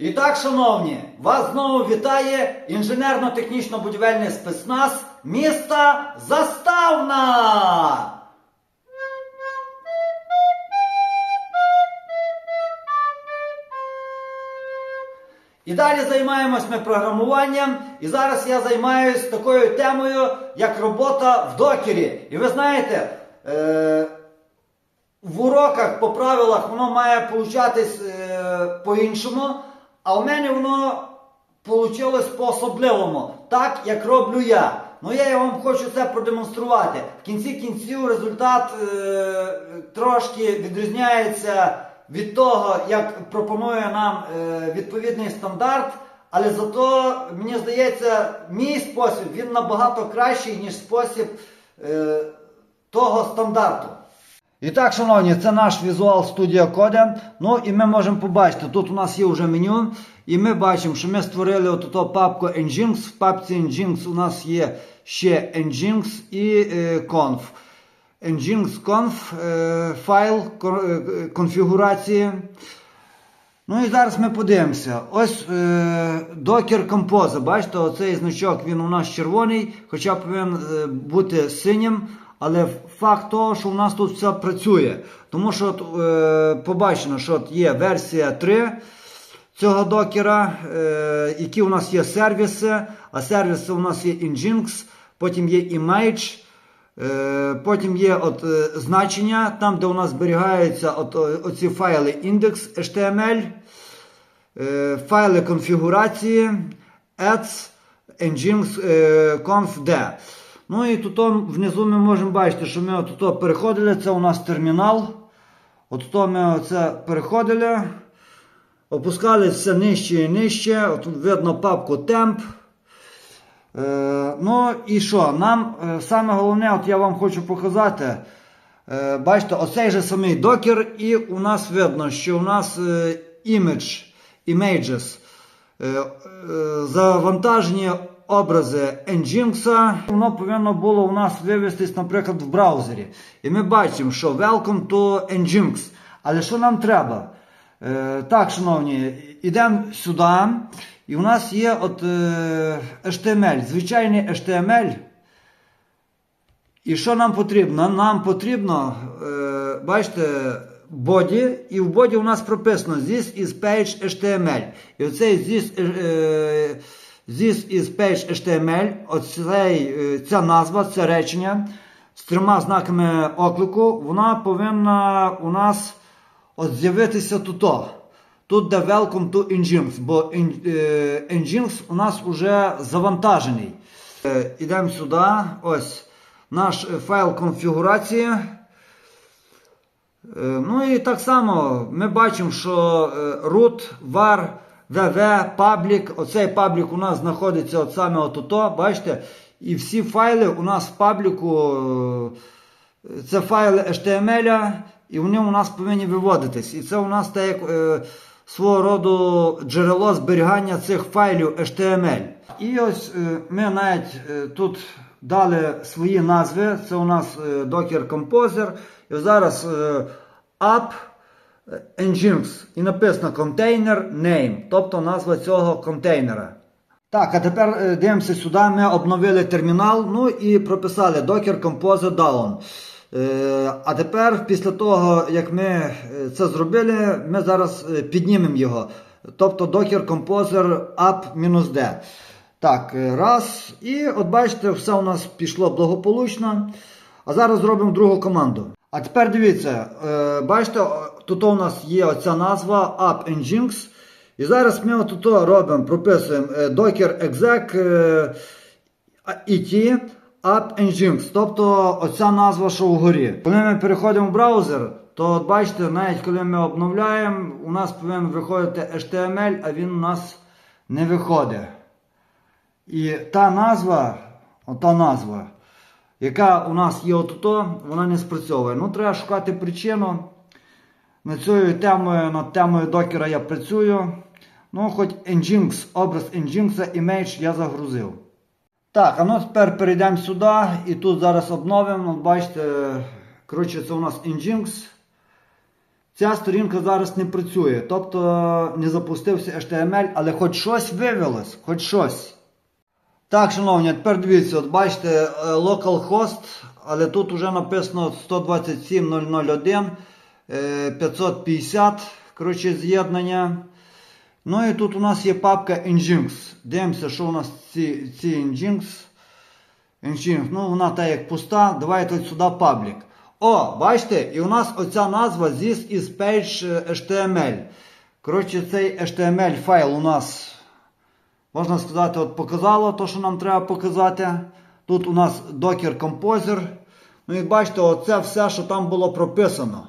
І так, шановні, вас знову вітає інженерно-технічно-будівельний спецназ міста Заставна! І далі займаємось ми програмуванням. І зараз я займаюсь такою темою, як робота в докері. І ви знаєте, е- в уроках по правилах воно має получатись е- по-іншому, а у мене воно получилось по-особливому, так як роблю я. Ну я вам хочу це продемонструвати. В кінці кінців результат е- трошки відрізняється від того, як пропонує нам е- відповідний стандарт. Але зато, мені здається, мій спосіб він набагато кращий, ніж спосіб е- того стандарту. І так, шановні, це наш візуал студія Code. Ну і ми можемо побачити, тут у нас є вже меню, і ми бачимо, що ми створили оту папку Nginx. В папці Nginx у нас є ще Nginx і е, conf. Nginx conf е, файл е, конфігурації. Ну і зараз ми подивимося. Ось е, Docker Compose. Бачите, оцей значок він у нас червоний, хоча повинен е, бути синім. Але факт того, що у нас тут все працює. Тому що е, побачено, що є версія 3 цього докера, е, які у нас є сервіси, а сервіси у нас є Nginx, потім є Image. Е, Потім є от, е, значення, там, де у нас зберігаються от, оці файли е, файли конфігурації, ads, nginx, е, conf.d. Ну і тут внизу ми можемо бачити, що ми от переходили, це у нас термінал. От тут ми оце переходили, опускались все нижче і нижче. От видно папку temp. Е, ну і що? Нам е, саме головне, от я вам хочу показати. Е, бачите, оцей же самий докер, і у нас видно, що у нас е, image, images, е, е, завантажені образи Nginx. Воно повинно було у нас вивестись, наприклад, в браузері. І ми бачимо, що Welcome to Nginx. Але що нам треба? Е, так, шановні, йдемо сюди. І у нас є от е, HTML, звичайний HTML. І що нам потрібно? Нам потрібно, е, бачите, body, і в боді у нас прописано This is page HTML. І оцей this, е, this is page HTML, оцей, е, ця назва, це речення з трьома знаками оклику, вона повинна у нас от з'явитися тут. Тут де Welcome to Nginx, бо е, Nginx у нас вже завантажений. Е, Ідемо сюди. Ось наш файл конфігурації. Ну і так само ми бачимо, що root, var, vv, public. Оцей паблік у нас знаходиться от саме отуто, бачите? І всі файли у нас в пабліку. е, Це файли HTML, і вони у нас повинні виводитись. І це у нас так як е, свого роду джерело зберігання цих файлів HTML. І ось е, ми навіть тут дали свої назви. Це у нас Docker Composer. І зараз app Nginx. І написано container name, тобто назва цього контейнера. Так, а тепер е, дивимося сюди. Ми обновили термінал, ну і прописали Docker Compose Down. Е, А тепер, після того, як ми е, це зробили, ми зараз піднімемо його. Тобто Docker Composer App-D. Так, раз. І от бачите, все у нас пішло благополучно. А зараз зробимо другу команду. А тепер дивіться, е, бачите, тут у нас є оця назва App Nginx. І зараз ми отут робимо, прописуємо е, docker exec it app nginx, тобто оця назва, що вгорі. Коли ми переходимо в браузер, то от бачите, навіть коли ми обновляємо, у нас повинен виходити HTML, а він у нас не виходить. І та назва, ота назва, яка у нас є отуто, вона не спрацьовує. Ну, треба шукати причину. Над цією темою, над темою докера я працюю. Ну, хоч Nginx, образ Nginx, image я загрузив. Так, а ну тепер перейдемо сюди і тут зараз обновимо. Бачите, коротше, це у нас Nginx. ця сторінка зараз не працює. Тобто не запустився HTML, але хоч щось вивелось, хоч щось. Так, шановні, тепер дивіться, от бачите, е, localhost, але тут вже написано 127.001, е, 550, коротше, з'єднання. Ну і тут у нас є папка Nginx. Дивимося, що у нас ці, ці Nginx. Nginx, ну вона та як пуста. Давайте от сюди паблік. О, бачите, і у нас оця назва This is page е, HTML. Коротше, цей HTML файл у нас, можна сказати, от показало те, що нам треба показати. Тут у нас Docker Composer. Ну і бачите, оце все, що там було прописано.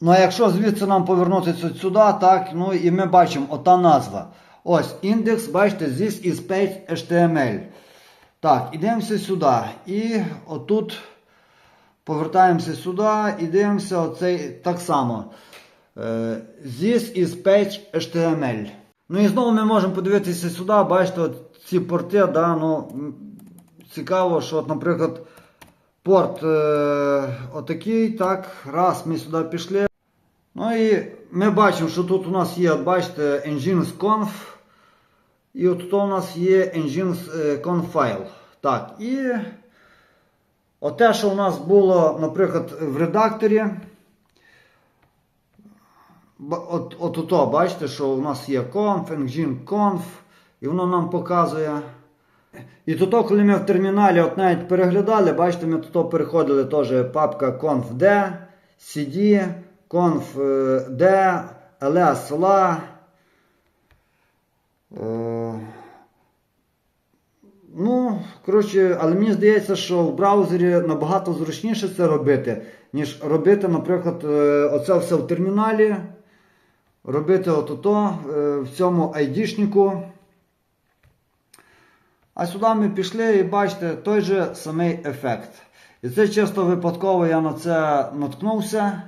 Ну а якщо звідси нам повернутися сюди, так, ну і ми бачимо ота назва. Ось індекс, бачите, this is page HTML. Так, ідемося сюди. І отут повертаємося сюди і дивимося оцей так само. Е, This is page HTML. Ну і знову ми можемо подивитися сюди, бачите, от ці порти, да, ну, цікаво, що, от, наприклад, порт е, отакий, так, раз ми сюди пішли. Ну і ми бачимо, що тут у нас є, от бачите, Nginx Conf. І от тут у нас є Nginx е, файл. Так, і оте, що у нас було, наприклад, в редакторі. От, от ото, бачите, що у нас є conf, Nginx Conf, і воно нам показує. І тут, коли ми в терміналі от навіть переглядали, бачите, ми тут переходили теж папка conf.d, cd, conf.d, ls, la. Е, Ну, коротше, але мені здається, що в браузері набагато зручніше це робити, ніж робити, наприклад, е, оце все в терміналі. Робити от-ото е, в цьому айдішнику. А сюди ми пішли і бачите той же самий ефект. І це чисто випадково я на це наткнувся.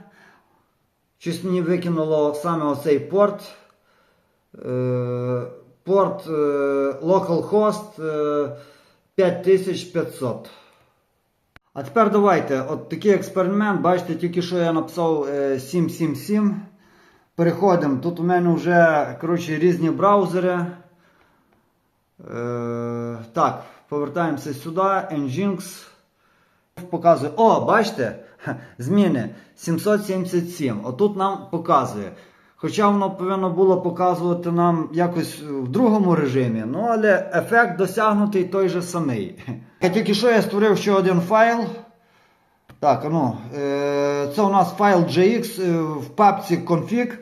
Щось мені викинуло саме оцей порт. Е, порт е, localhost е, 5500. А тепер давайте, от такий експеримент, бачите, тільки що я написав е, 777. Переходимо. Тут у мене вже коротше, різні браузери. Е, так, повертаємося сюди. Nginx. Показує. О, бачите? Зміни 777. Отут нам показує. Хоча воно повинно було показувати нам якось в другому режимі, ну але ефект досягнутий той же самий. Я тільки що я створив ще один файл. Так, ну, е, це у нас файл JX е, в папці config.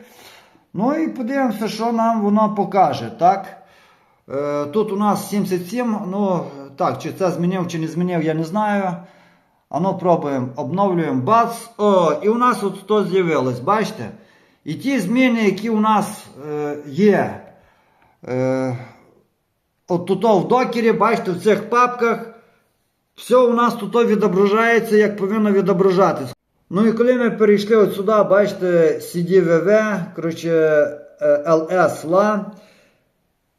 Ну і подивимося, що нам воно покаже. так. Е, Тут у нас 77, ну так, чи це змінив, чи не змінив, я не знаю. А ну пробуємо, обновлюємо бац. О, і у нас от то з'явилось, бачите? І ті зміни, які у нас е, є. Е, от тут в докері, бачите, в цих папках. Все у нас тут відображається, як повинно відображатися. Ну і коли ми перейшли от сюди, бачите, CDVV, коротше, е, LS, LA.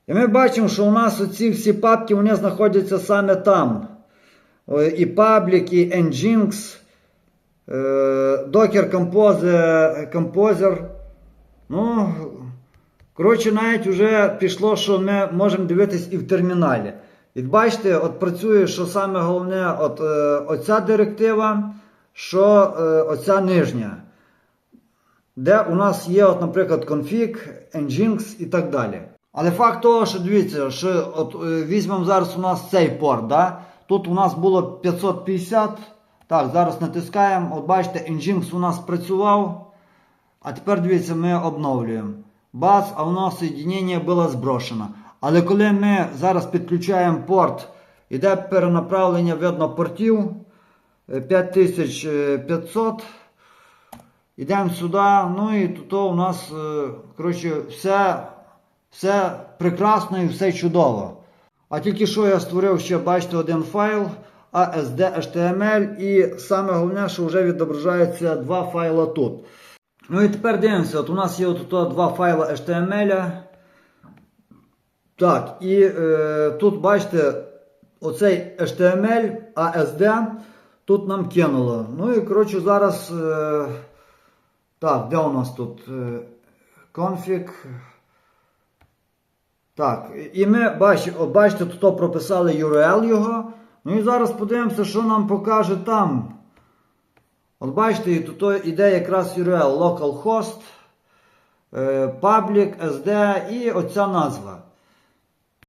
І ми бачимо, що у нас оці всі папки вони знаходяться саме там. І Public, і Nginx, е, Docker Composer, Composer. Ну, коротше, навіть вже пішло, що ми можемо дивитись і в терміналі. І бачите, от працює, що саме головне, от, е, оця директива, що е, оця нижня. Де у нас є, от, наприклад, config, nginx і так далі. Але факт того, що дивіться, що от е, візьмемо зараз у нас цей порт. Да? Тут у нас було 550. Так, зараз натискаємо. От бачите, Nginx у нас працював. А тепер дивіться, ми обновлюємо. Бац, а у нас соєдинення було зброшено. Але коли ми зараз підключаємо порт, іде перенаправлення видно портів е, 5500. Йдемо сюди, ну і тут у нас е, коротше, все, все прекрасно і все чудово. А тільки що я створив ще, бачите, один файл ASD HTML і саме головне, що вже відображаються два файла тут. Ну і тепер дивимося, от у нас є от два файла HTML. Так, і е, тут бачите, оцей HTML, ASD, тут нам кинуло. Ну і коротше зараз. Е, Так, де у нас тут е, конфіг? Так, і ми бач, бачите, тут прописали URL його. Ну і зараз подивимося, що нам покаже там. От бачите, і тут іде якраз URL localhost, е, public, SD і оця назва.